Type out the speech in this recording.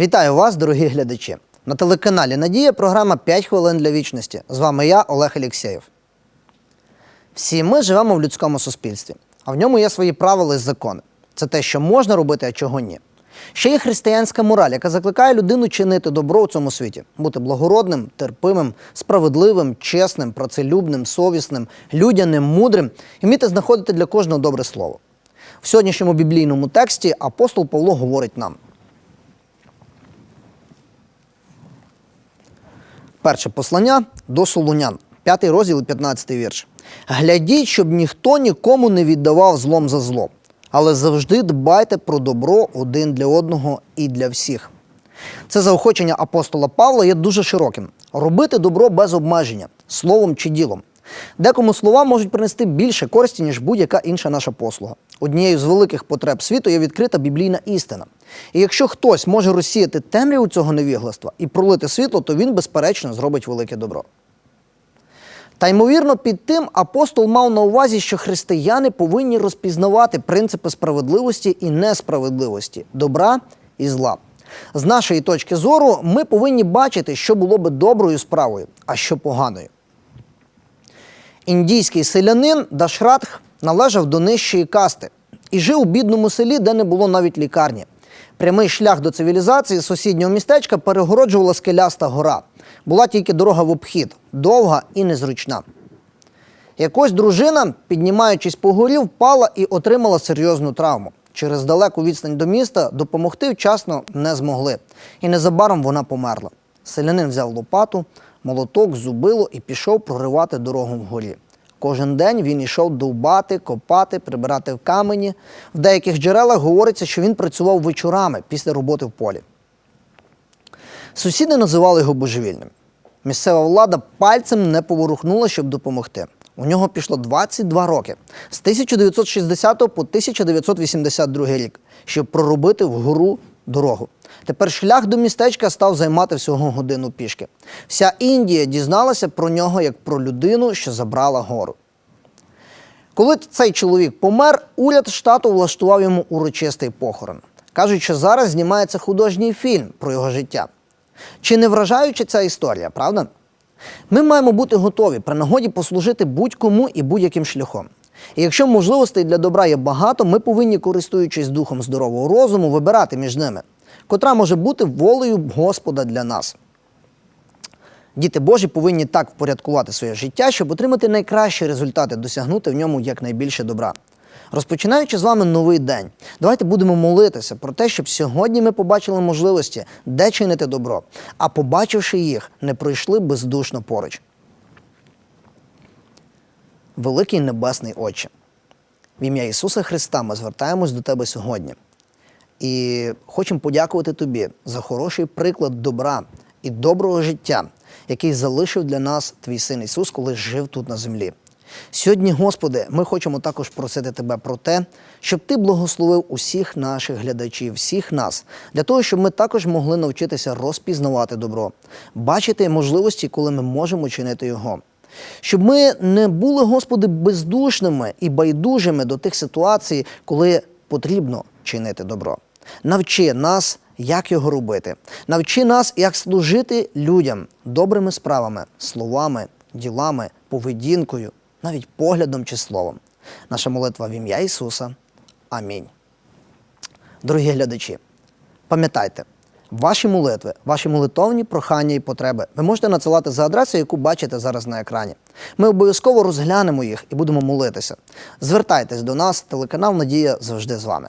Вітаю вас, дорогі глядачі. На телеканалі Надія програма «5 хвилин для вічності. З вами я, Олег Алєксєєв. Всі ми живемо в людському суспільстві, а в ньому є свої правила і закони. Це те, що можна робити, а чого ні. Ще є християнська мораль, яка закликає людину чинити добро у цьому світі, бути благородним, терпимим, справедливим, чесним, працелюбним, совісним, людяним, мудрим і вміти знаходити для кожного добре слово. В сьогоднішньому біблійному тексті апостол Павло говорить нам. Перше послання до Солунян, 5 розділ, 15 вірш. Глядіть, щоб ніхто нікому не віддавав злом за зло, але завжди дбайте про добро один для одного і для всіх. Це заохочення апостола Павла є дуже широким: робити добро без обмеження, словом чи ділом. Декому слова можуть принести більше користі, ніж будь-яка інша наша послуга. Однією з великих потреб світу є відкрита біблійна істина. І якщо хтось може розсіяти темряву цього невігластва і пролити світло, то він, безперечно, зробить велике добро. Та ймовірно, під тим апостол мав на увазі, що християни повинні розпізнавати принципи справедливості і несправедливості, добра і зла. З нашої точки зору, ми повинні бачити, що було би доброю справою, а що поганою. Індійський селянин Дашратх належав до нижчої касти і жив у бідному селі, де не було навіть лікарні. Прямий шлях до цивілізації сусіднього містечка перегороджувала скеляста гора. Була тільки дорога в обхід, довга і незручна. Якось дружина, піднімаючись по горі, впала і отримала серйозну травму. Через далеку відстань до міста допомогти вчасно не змогли. І незабаром вона померла. Селянин взяв лопату, молоток, зубило і пішов проривати дорогу вгорі. Кожен день він йшов довбати, копати, прибирати в камені. В деяких джерелах говориться, що він працював вечорами після роботи в полі. Сусіди називали його божевільним. Місцева влада пальцем не поворухнула, щоб допомогти. У нього пішло 22 роки з 1960 по 1982 рік, щоб проробити вгору дорогу. Тепер шлях до містечка став займати всього годину пішки. Вся Індія дізналася про нього як про людину, що забрала гору. Коли цей чоловік помер, уряд штату влаштував йому урочистий похорон. Кажуть, що зараз знімається художній фільм про його життя. Чи не вражаюча ця історія, правда? Ми маємо бути готові при нагоді послужити будь-кому і будь-яким шляхом. І якщо можливостей для добра є багато, ми повинні, користуючись духом здорового розуму, вибирати між ними, котра може бути волею Господа для нас. Діти Божі повинні так впорядкувати своє життя, щоб отримати найкращі результати, досягнути в ньому якнайбільше добра. Розпочинаючи з вами новий день, давайте будемо молитися про те, щоб сьогодні ми побачили можливості, де чинити добро, а побачивши їх, не пройшли бездушно поруч. Великий Небесний Отче, в ім'я Ісуса Христа ми звертаємось до Тебе сьогодні. І хочемо подякувати Тобі за хороший приклад добра і доброго життя, який залишив для нас Твій син Ісус, коли жив тут на землі. Сьогодні, Господи, ми хочемо також просити Тебе про те, щоб Ти благословив усіх наших глядачів, всіх нас, для того, щоб ми також могли навчитися розпізнавати добро, бачити можливості, коли ми можемо чинити його. Щоб ми не були, Господи, бездушними і байдужими до тих ситуацій, коли потрібно чинити добро. Навчи нас, як його робити. Навчи нас, як служити людям добрими справами, словами, ділами, поведінкою, навіть поглядом чи словом. Наша молитва в ім'я Ісуса. Амінь. Дорогі глядачі, пам'ятайте, ваші молитви, ваші молитовні прохання і потреби ви можете надсилати за адресою, яку бачите зараз на екрані. Ми обов'язково розглянемо їх і будемо молитися. Звертайтесь до нас, телеканал Надія завжди з вами.